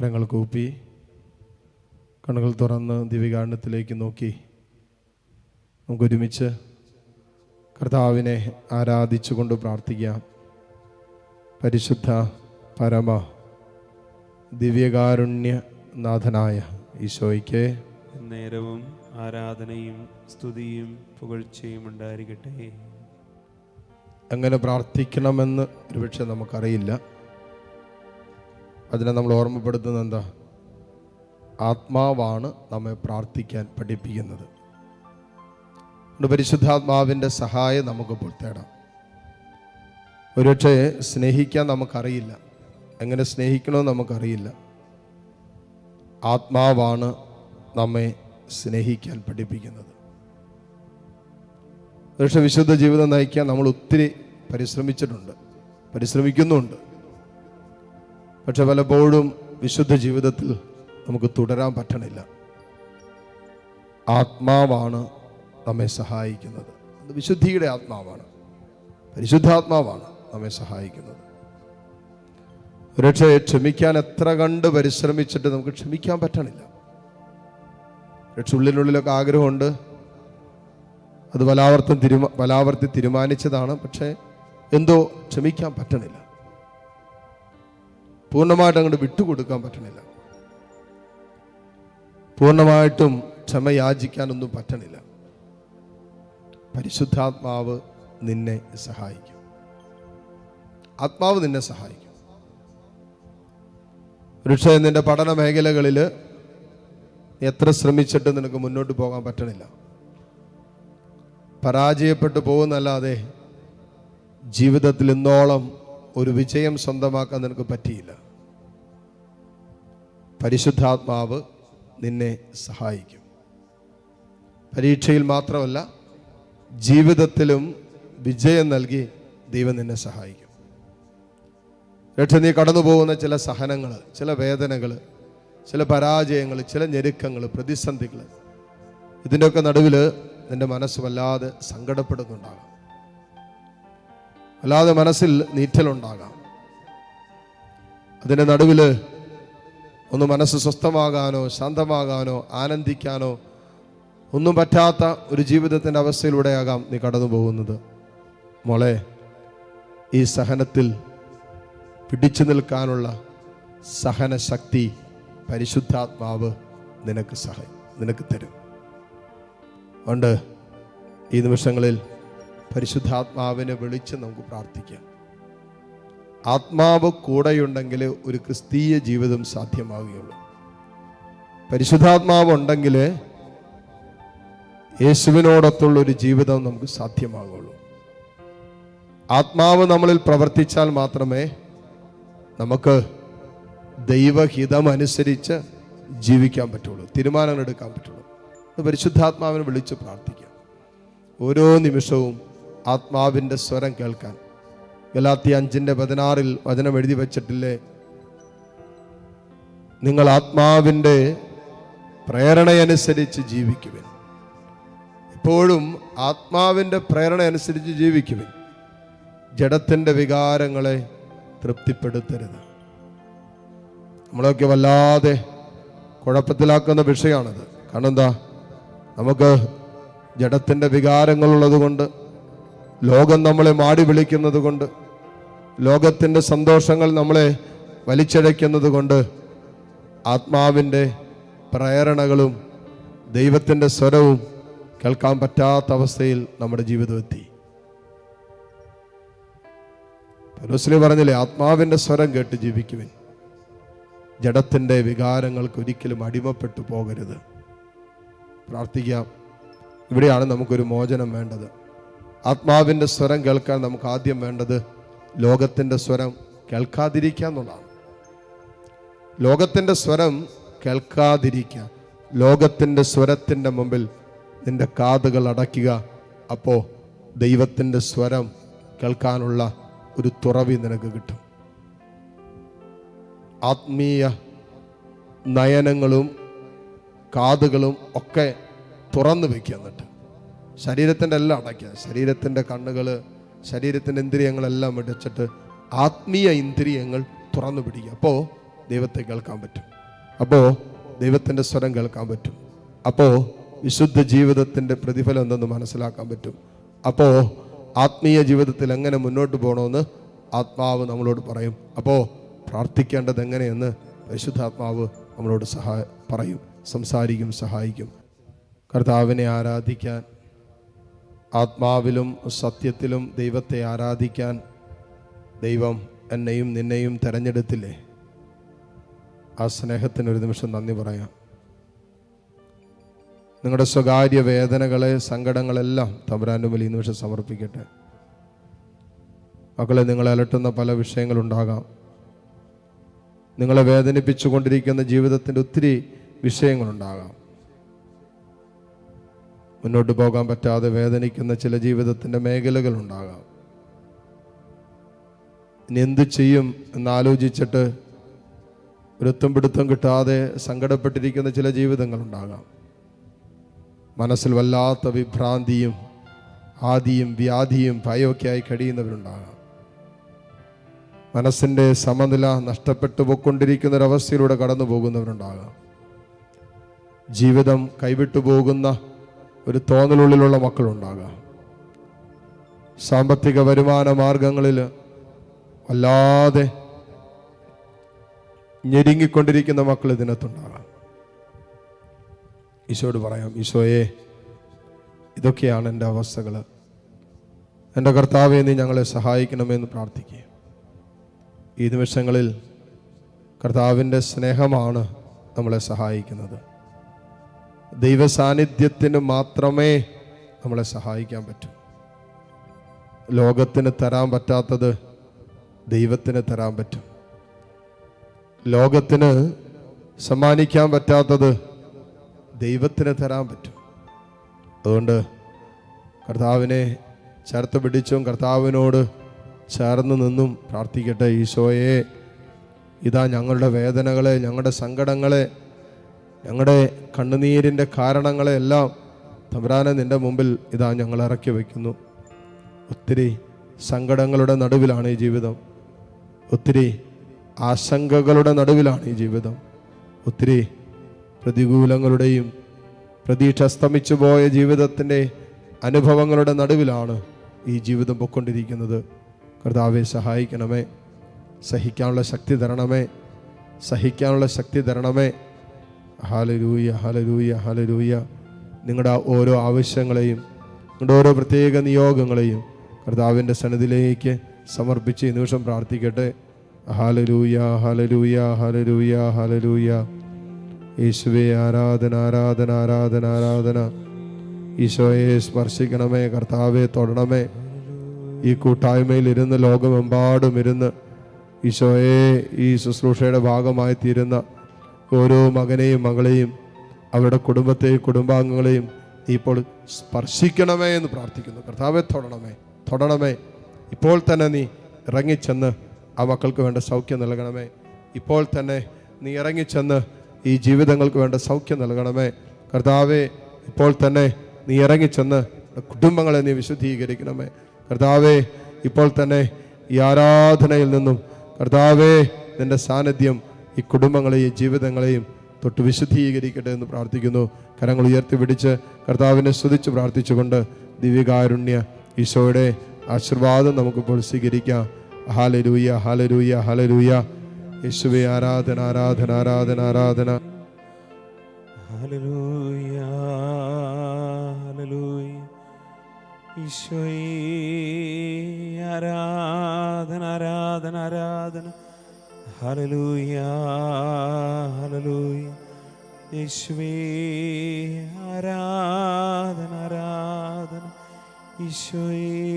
കരങ്ങൾ കൂപ്പി കണ്ണുകൾ തുറന്ന് ദിവ്യകാരണത്തിലേക്ക് നോക്കി. നമുക്കൊരുമിച്ച് കർത്താവിനെ ആരാധിച്ചുകൊണ്ട് പ്രാർത്ഥിക്കാം. പരിശുദ്ധ പരമ ദിവ്യകാരുണ്യനാഥനായ ഈശോയ്ക്ക് നേരവും ആരാധനയും സ്തുതിയും പുകഴ്ചയും ഉണ്ടായിരിക്കട്ടെ. അങ്ങനെ പ്രാർത്ഥിക്കണമെന്ന് ഒരുപക്ഷെ നമുക്കറിയില്ല. അതിനെ നമ്മൾ ഓർമ്മപ്പെടുത്തുന്നത് എന്താ? ആത്മാവാണ് നമ്മെ പ്രാർത്ഥിക്കാൻ പഠിപ്പിക്കുന്നത്. പരിശുദ്ധാത്മാവിന്റെ സഹായം നമുക്കിപ്പോൾ തേടാം. ഒരുപക്ഷെ സ്നേഹിക്കാൻ നമുക്കറിയില്ല. എങ്ങനെ സ്നേഹിക്കണമെന്ന് നമുക്കറിയില്ല. ആത്മാവാണ് നമ്മെ സ്നേഹിക്കാൻ പഠിപ്പിക്കുന്നത്. പക്ഷെ വിശുദ്ധ ജീവിതം നയിക്കാൻ നമ്മൾ ഒത്തിരി പരിശ്രമിച്ചിട്ടുണ്ട് പരിശ്രമിക്കുന്നുമുണ്ട് പക്ഷെ പലപ്പോഴും വിശുദ്ധ ജീവിതത്തിൽ നമുക്ക് തുടരാൻ പറ്റണില്ല. ആത്മാവാണ് നമ്മെ സഹായിക്കുന്നത്. അത് വിശുദ്ധിയുടെ ആത്മാവാണ്. പരിശുദ്ധാത്മാവാണ് നമ്മെ സഹായിക്കുന്നത്. ഒരുപക്ഷെ ക്ഷമിക്കാൻ എത്ര കണ്ട് പരിശ്രമിച്ചിട്ട് നമുക്ക് ക്ഷമിക്കാൻ പറ്റണില്ല. ഉള്ളിനുള്ളിലൊക്കെ ആഗ്രഹമുണ്ട്. അത് പലാവർത്തം തിരുമ പലാവർത്തി തീരുമാനിച്ചതാണ്. പക്ഷേ എന്തോ ക്ഷമിക്കാൻ പറ്റണില്ല. പൂർണമായിട്ട് അങ്ങോട്ട് വിട്ടുകൊടുക്കാൻ പറ്റണില്ല. പൂർണമായിട്ടും ക്ഷമ യാചിക്കാനൊന്നും പറ്റണില്ല. പരിശുദ്ധാത്മാവ് നിന്നെ സഹായിക്കും. ആത്മാവ് നിന്നെ സഹായിക്കും. പക്ഷേ നിന്റെ പഠന മേഖലകളിൽ എത്ര ശ്രമിച്ചിട്ട് നിനക്ക് മുന്നോട്ട് പോകാൻ പറ്റണില്ല. പരാജയപ്പെട്ടു പോകുന്നല്ലാതെ ജീവിതത്തിൽ ഇന്നോളം ഒരു വിജയം സ്വന്തമാക്കാൻ നിനക്ക് പറ്റിയില്ല. പരിശുദ്ധാത്മാവ് നിന്നെ സഹായിക്കും. പരീക്ഷയിൽ മാത്രമല്ല ജീവിതത്തിലും വിജയം നൽകി ദൈവം നിന്നെ സഹായിക്കും. രക്ഷ നീ കടന്നു പോകുന്ന ചില സഹനങ്ങൾ ചില വേദനകൾ ചില പരാജയങ്ങൾ ചില ഞെരുക്കങ്ങൾ പ്രതിസന്ധികൾ ഇതിന്റെയൊക്കെ നടുവിൽ നിന്റെ മനസ്സ് വല്ലാതെ സങ്കടപ്പെടുന്നുണ്ടാകാം. വല്ലാതെ മനസ്സിൽ നീറ്റലുണ്ടാകാം. അതിന്റെ നടുവിൽ ഒന്ന് മനസ്സ് സ്വസ്ഥമാകാനോ ശാന്തമാകാനോ ആനന്ദിക്കാനോ ഒന്നും പറ്റാത്ത ഒരു ജീവിതത്തിന്റെ അവസ്ഥയിലൂടെയാകാം നീ കടന്നു പോകുന്നത് മോളെ ഈ സഹനത്തിൽ പിടിച്ചു നിൽക്കാനുള്ള സഹനശക്തി പരിശുദ്ധാത്മാവ് നിനക്ക് സഹ നിനക്ക് തരും. അതുകൊണ്ട് ഈ നിമിഷങ്ങളിൽ പരിശുദ്ധാത്മാവിനെ വിളിച്ച് നമുക്ക് പ്രാർത്ഥിക്കാം. ആത്മാവ് കൂടെയുണ്ടെങ്കിൽ ഒരു ക്രിസ്തീയ ജീവിതം സാധ്യമാവുകയുള്ളൂ. പരിശുദ്ധാത്മാവ് ഉണ്ടെങ്കിൽ യേശുവിനോടൊത്തുള്ള ഒരു ജീവിതം നമുക്ക് സാധ്യമാകുള്ളൂ ആത്മാവ് നമ്മളിൽ പ്രവർത്തിച്ചാൽ മാത്രമേ നമുക്ക് ദൈവഹിതമനുസരിച്ച് ജീവിക്കാൻ പറ്റുള്ളൂ തീരുമാനങ്ങൾ എടുക്കാൻ പറ്റുള്ളൂ. പരിശുദ്ധാത്മാവിനെ വിളിച്ച് പ്രാർത്ഥിക്കാം. ഓരോ നിമിഷവും ആത്മാവിന്റെ സ്വരം കേൾക്കാൻ. ഗലാത്തി അഞ്ചിന്റെ പതിനാറിൽ വചനം എഴുതി വച്ചിട്ടില്ലേ? നിങ്ങൾ ആത്മാവിന്റെ പ്രേരണയനുസരിച്ച് ജീവിക്കുവിൻ. എപ്പോഴും ആത്മാവിന്റെ പ്രേരണ അനുസരിച്ച് ജീവിക്കുവിൻ. ജഡത്തിന്റെ വികാരങ്ങളെ തൃപ്തിപ്പെടുത്തരുത്. നമ്മളൊക്കെ വല്ലാതെ കുഴപ്പത്തിലാക്കുന്ന വിഷയമാണത്. കാരണം എന്താ? നമുക്ക് ജഡത്തിന്റെ വികാരങ്ങളുള്ളത് കൊണ്ട് ലോകം നമ്മളെ മാടി വിളിക്കുന്നത് കൊണ്ട് ലോകത്തിന്റെ സന്തോഷങ്ങൾ നമ്മളെ വലിച്ചഴയ്ക്കുന്നത് കൊണ്ട് ആത്മാവിന്റെ പ്രേരണകളും ദൈവത്തിന്റെ സ്വരവും കേൾക്കാൻ പറ്റാത്ത അവസ്ഥയിൽ നമ്മുടെ ജീവിതം എത്തി. പലോസ്ലി പറഞ്ഞില്ലേ ആത്മാവിന്റെ സ്വരം കേട്ട് ജീവിക്കുവിൻ. ജഡത്തിന്റെ വികാരങ്ങൾക്ക് ഒരിക്കലും അടിമപ്പെട്ടു പോകരുത്. പ്രാർത്ഥിക്കാം. ഇവിടെയാണ് നമുക്കൊരു മോചനം വേണ്ടത്. ആത്മാവിന്റെ സ്വരം കേൾക്കാൻ നമുക്ക് ആദ്യം വേണ്ടത് ലോകത്തിന്റെ സ്വരം കേൾക്കാതിരിക്കുക എന്നുള്ളതാണ്. ലോകത്തിന്റെ സ്വരം കേൾക്കാതിരിക്കുക. ലോകത്തിന്റെ സ്വരത്തിന്റെ മുമ്പിൽ നിന്റെ കാതുകൾ അടയ്ക്കുക. അപ്പോൾ ദൈവത്തിന്റെ സ്വരം കേൾക്കാനുള്ള ഒരു തുറവി നിനക്ക് കിട്ടും. ആത്മീയ നയനങ്ങളും കാതുകളും ഒക്കെ തുറന്നു വയ്ക്കുക എന്നിട്ട്. ശരീരത്തിന്റെ എല്ലാം അടയ്ക്കുക. ശരീരത്തിന്റെ കണ്ണുകൾ ശരീരത്തിന്റെ ഇന്ദ്രിയങ്ങളെല്ലാം അടച്ചിട്ട് ആത്മീയ ഇന്ദ്രിയങ്ങൾ തുറന്നു പിടിക്കുക. അപ്പോൾ ദൈവത്തെ കേൾക്കാൻ പറ്റും. അപ്പോൾ ദൈവത്തിന്റെ സ്വരം കേൾക്കാൻ പറ്റും. അപ്പോൾ വിശുദ്ധ ജീവിതത്തിന്റെ പ്രതിഫലം എന്തെന്ന് മനസ്സിലാക്കാൻ പറ്റും. അപ്പോൾ ആത്മീയ ജീവിതത്തിൽ എങ്ങനെ മുന്നോട്ട് പോകണമെന്ന് ആത്മാവ് നമ്മളോട് പറയും. അപ്പോൾ പ്രാർത്ഥിക്കേണ്ടത് എങ്ങനെയെന്ന് പരിശുദ്ധാത്മാവ് നമ്മളോട് സഹായ പറയും. സംസാരിക്കും സഹായിക്കും. കർത്താവിനെ ആരാധിക്കാൻ ആത്മാവിലും സത്യത്തിലും ദൈവത്തെ ആരാധിക്കാൻ ദൈവം എന്നെയും നിന്നെയും തിരഞ്ഞെടുത്തില്ലേ? ആ സ്നേഹത്തിന് ഒരു നിമിഷം നന്ദി പറയാം. നിങ്ങളുടെ സ്വകാര്യ വേദനകളെ സങ്കടങ്ങളെല്ലാം തമ്പുരാന്റെ മുമ്പിൽ ഈ നിമിഷം സമർപ്പിക്കട്ടെ. മക്കളെ നിങ്ങളെ അലട്ടുന്ന പല വിഷയങ്ങളുണ്ടാകാം. നിങ്ങളെ വേദനിപ്പിച്ചുകൊണ്ടിരിക്കുന്ന ജീവിതത്തിന്റെ ഒത്തിരി വിഷയങ്ങളുണ്ടാകാം. മുന്നോട്ട് പോകാൻ പറ്റാതെ വേദനിക്കുന്ന ചില ജീവിതത്തിന്റെ മേഖലകളുണ്ടാകാം. ഇനി എന്ത് ചെയ്യും എന്നാലോചിച്ചിട്ട് ഒരുത്തും പിടുത്തം കിട്ടാതെ സങ്കടപ്പെട്ടിരിക്കുന്ന ചില ജീവിതങ്ങളുണ്ടാകാം. മനസ്സിൽ വല്ലാത്ത വിഭ്രാന്തിയും ആദിയും വ്യാധിയും ഭയമൊക്കെ ആയി കഴിയുന്നവരുണ്ടാകാം. മനസ്സിന്റെ സമനില നഷ്ടപ്പെട്ടു പോയിക്കൊണ്ടിരിക്കുന്ന ഒരവസ്ഥയിലൂടെ കടന്നു പോകുന്നവരുണ്ടാകാം ജീവിതം കൈവിട്ടു പോകുന്ന ഒരു തോന്നലുള്ളിലുള്ള മക്കളുണ്ടാകാം. സാമ്പത്തിക വരുമാന മാർഗങ്ങളിൽ വല്ലാതെ ഞെരുങ്ങിക്കൊണ്ടിരിക്കുന്ന മക്കൾ ഇതിനകത്തുണ്ടാകാം. ഈശോയോട് പറയാം ഈശോയെ ഇതൊക്കെയാണ് എന്റെ അവസ്ഥകൾ. എന്റെ കർത്താവെ നീ ഞങ്ങളെ സഹായിക്കണമെന്ന് പ്രാർത്ഥിക്കുക. ഈ നിമിഷങ്ങളിൽ കർത്താവിന്റെ സ്നേഹമാണ് നമ്മളെ സഹായിക്കുന്നത്. ദൈവ സാന്നിധ്യത്തിന് മാത്രമേ നമ്മളെ സഹായിക്കാൻ പറ്റൂ. ലോകത്തിന് തരാൻ പറ്റാത്തത് ദൈവത്തിന് തരാൻ പറ്റും. ലോകത്തിന് സമ്മാനിക്കാൻ പറ്റാത്തത് ദൈവത്തിന് തരാൻ പറ്റും. അതുകൊണ്ട് കർത്താവിനെ ചേർത്ത് പിടിച്ചും കർത്താവിനോട് ചേർന്ന് നിന്നും പ്രാർത്ഥിക്കട്ടെ ഈശോയെ. ഇതാ ഞങ്ങളുടെ വേദനകളെ ഞങ്ങളുടെ സങ്കടങ്ങളെ ഞങ്ങളുടെ കണ്ണുനീരിന്റെ കാരണങ്ങളെല്ലാം തമ്പുരാനെ നിന്റെ മുമ്പിൽ ഇതാ ഞങ്ങൾ ഇറക്കി വയ്ക്കുന്നു. ഒത്തിരി സങ്കടങ്ങളുടെ നടുവിലാണ് ഈ ജീവിതം. ഒത്തിരി ആശങ്കകളുടെ നടുവിലാണ് ഈ ജീവിതം. ഒത്തിരി പ്രതികൂലങ്ങളുടെയും പ്രതീക്ഷ അസ്തമിച്ചു പോയ ജീവിതത്തിന്റെ അനുഭവങ്ങളുടെ നടുവിലാണ് ഈ ജീവിതം പൊക്കൊണ്ടിരിക്കുന്നത് കർത്താവെ സഹായിക്കണമേ. സഹിക്കാനുള്ള ശക്തി തരണമേ. സഹിക്കാനുള്ള ശക്തി തരണമേ. ഹാലരൂയ ഹാലരൂയ ഹാലരൂയ നിങ്ങളുടെ ഓരോ ആവശ്യങ്ങളെയും നിങ്ങളുടെ ഓരോ പ്രത്യേക നിയോഗങ്ങളെയും കർത്താവിന്റെ സന്നിധിയിലേക്ക് സമർപ്പിച്ച് ഈ നിമിഷം പ്രാർത്ഥിക്കട്ടെ. ഹാലരൂയ ഹാലരൂയ ഹാലരൂയ ഹാലരൂയ യേശുവെ ആരാധന ആരാധന ആരാധന ആരാധന. ഈശോയെ സ്പർശിക്കണമേ കർത്താവെ തൊടണമേ. ഈ കൂട്ടായ്മയിൽ ഇരുന്ന് ലോകമെമ്പാടും ഇരുന്ന് ഈശോയെ ഈ ശുശ്രൂഷയുടെ ഭാഗമായി തീരുന്ന ഓരോ മകനെയും മകളെയും അവരുടെ കുടുംബത്തെയും കുടുംബാംഗങ്ങളെയും നീ ഇപ്പോൾ സ്പർശിക്കണമേ എന്ന് പ്രാർത്ഥിക്കുന്നു. കർത്താവെ തൊടണമേ തൊടണമേ. ഇപ്പോൾ തന്നെ നീ ഇറങ്ങിച്ചെന്ന് ആ മക്കൾക്ക് വേണ്ട സൗഖ്യം നൽകണമേ. ഇപ്പോൾ തന്നെ നീ ഇറങ്ങിച്ചെന്ന് ഈ ജീവിതങ്ങൾക്ക് വേണ്ട സൗഖ്യം നൽകണമേ. കർത്താവെ ഇപ്പോൾ തന്നെ നീ ഇറങ്ങിച്ചെന്ന് കുടുംബങ്ങളെ നീ വിശുദ്ധീകരിക്കണമേ. കർത്താവെ ഇപ്പോൾ തന്നെ ഈ ആരാധനയിൽ നിന്നും കർത്താവേ നിന്റെ സാന്നിധ്യം ഈ കുടുംബങ്ങളെയും ജീവിതങ്ങളെയും തൊട്ട് വിശുദ്ധീകരിക്കട്ടെ എന്ന് പ്രാർത്ഥിക്കുന്നു. കരങ്ങൾ ഉയർത്തി പിടിച്ച് കർത്താവിനെ സ്തുതിച്ച് പ്രാർത്ഥിച്ചുകൊണ്ട് ദിവ്യകാരുണ്യ ഈശോയുടെ ആശീർവാദം നമുക്കിപ്പോൾ സ്വീകരിക്കാം. ഹാലരൂയ ഹാലരൂയ ഹാലരൂയ യേശുവെ ആരാധന ആരാധന ആരാധന ആരാധന. ഹല്ലേലൂയ. ഈശോയേ ആരാധന ആരാധന ആരാധന. Hallelujah hallelujah. യേശുവേ ആരാധന ആരാധന. ഈശോയേ.